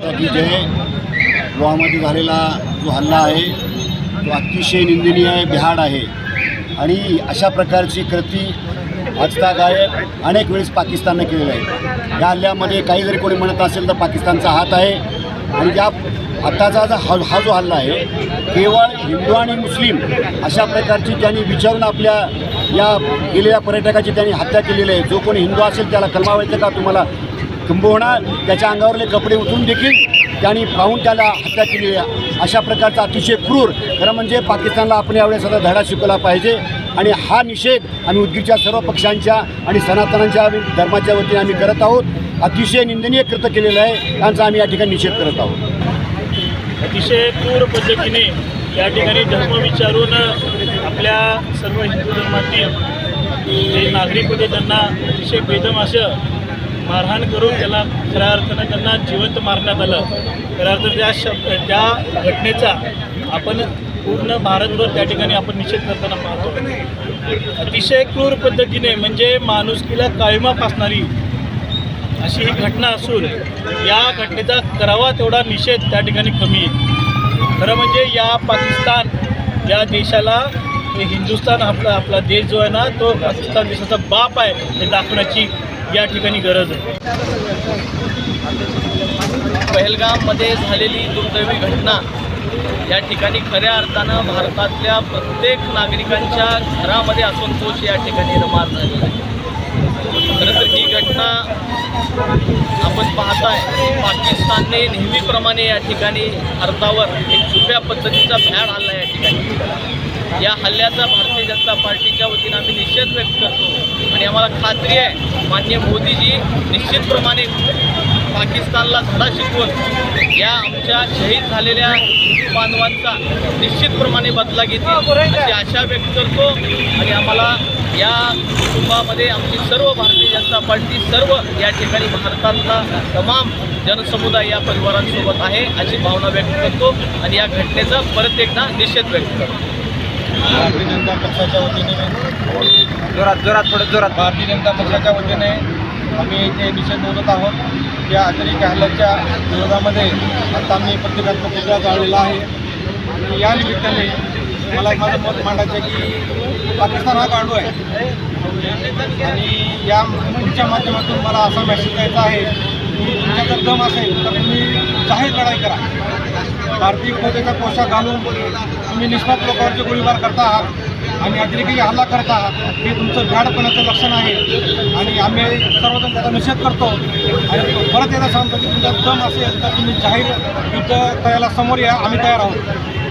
की जय गोवामध्ये झालेला जो हल्ला आहे तो अतिशय निंदनीय आहे बिहाड आहे. आणि अशा प्रकारची कृती आजतागायत अनेक वेळेस पाकिस्ताननं केलेलं आहे. या हल्ल्यामध्ये काही जरी कोणी म्हणत असेल तर पाकिस्तानचा हात आहे. आणि या आत्ताचा जो हा हा जो हल्ला आहे केवळ हिंदू आणि मुस्लिम अशा प्रकारची त्यांनी विचारून आपल्या या गेलेल्या पर्यटकाची त्यांनी हत्या केलेली आहे. जो कोणी हिंदू असेल त्याला कलमावायचं का तुम्हाला? किंबहुना त्याच्या अंगावरले कपडे उठून देखील त्यांनी पाहून त्याला हत्या केली अशा प्रकारचा अतिशय क्रूर खरं म्हणजे पाकिस्तानला आपण यावेळेस आता धडा शिकवला पाहिजे. आणि हा निषेध आम्ही उद्गीरच्या सर्व पक्षांच्या आणि सनातनांच्या धर्माच्या वतीने आम्ही करत आहोत. अतिशय निंदनीय कृत्य केलेलं आहे. त्यांचा आम्ही या ठिकाणी निषेध करत आहोत. अतिशय क्रूर पद्धतीने या ठिकाणी धर्म विचारून आपल्या सर्व हिंदू धर्मातील जे नागरिक होते त्यांना अतिशय बेदम असं मारहाण करून त्याला खऱ्या अर्थानं त्यांना जिवंत मारण्यात आलं. खऱ्या अर्थ त्या शब्द त्या घटनेचा आपण पूर्ण भारतभर त्या ठिकाणी आपण निषेध करताना पाहतो. अतिशय क्रूर पद्धतीने म्हणजे माणुसकीला काळीमा फासणारी अशी ही घटना असून या घटनेचा करावा तेवढा निषेध त्या ठिकाणी कमी आहे. खरं म्हणजे या पाकिस्तान या देशाला हिंदुस्थान आपला आपला देश जो आहे ना तो पाकिस्तान देशाचा बाप आहे हे दाखवण्याची या ठिकाणी गरज आहे. पहलगाममध्ये झालेली दुर्दैवी घटना या ठिकाणी खऱ्या अर्थानं भारतातल्या प्रत्येक नागरिकांच्या घरामध्ये असंतोष या ठिकाणी निर्माण झालेला आहे. खरं तर ही घटना आपण पाहताय पाकिस्तानने नेहमीप्रमाणे या ठिकाणी भारतावर एक छुप्या पद्धतीचा भ्याड हल्ला या ठिकाणी या हल्ल्याचा भारतीय जनता पार्टीच्या वतीनं आम्ही निषेध व्यक्त करतो आणि आम्हाला खात्री आहे मान्य मोदीजी निश्चितप्रमाणे पाकिस्तानला धडा शिकवून या आमच्या शहीद झालेल्या बांधवांचा निश्चितप्रमाणे बदला घेतील अशी आशा व्यक्त करतो. आणि आम्हाला या कुटुंबामध्ये आमची सर्व भारतीय जनता पार्टी सर्व या ठिकाणी भारतातला तमाम जनसमुदाय या परिवारांसोबत आहे अशी भावना व्यक्त करतो. आणि या घटनेचा परत एकदा निषेध व्यक्त करतो. भारतीय जनता पक्षाच्या वतीने जोरात जोरात थोडं जोरात. भारतीय जनता पक्षाच्या वतीने आम्ही इथे निषेध नोंदवत आहोत या अतिरेकी हल्ल्याच्या विरोधामध्ये आता आम्ही प्रतिकात्मक पुतळा जाळलेला आहे. आणि या निमित्ताने मला माझं मत मांडायचं आहे की पाकिस्तान हा गांडू आहे. आणि या मुलीच्या माध्यमातून मला असा मेसेज द्यायचा आहे की तुमच्या जर दम असेल तर तुम्ही जाहीर लढाई करा. कार्तिक फौजेचा पोशाख घालून तुम्ही निष्पाप लोकांवरचे गोळीबार करता आहात आणि अतिरेकी हल्ला करता आहात हे तुमचं भ्याडपणाचं लक्षण आहे. आणि आम्ही सर्वजण त्याचा निषेध करतो. आणि परत एकदा सांगतो की तुमचा दम असेल तर तुम्ही जाहीर युद्ध करायला समोर या आम्ही तयार आहोत.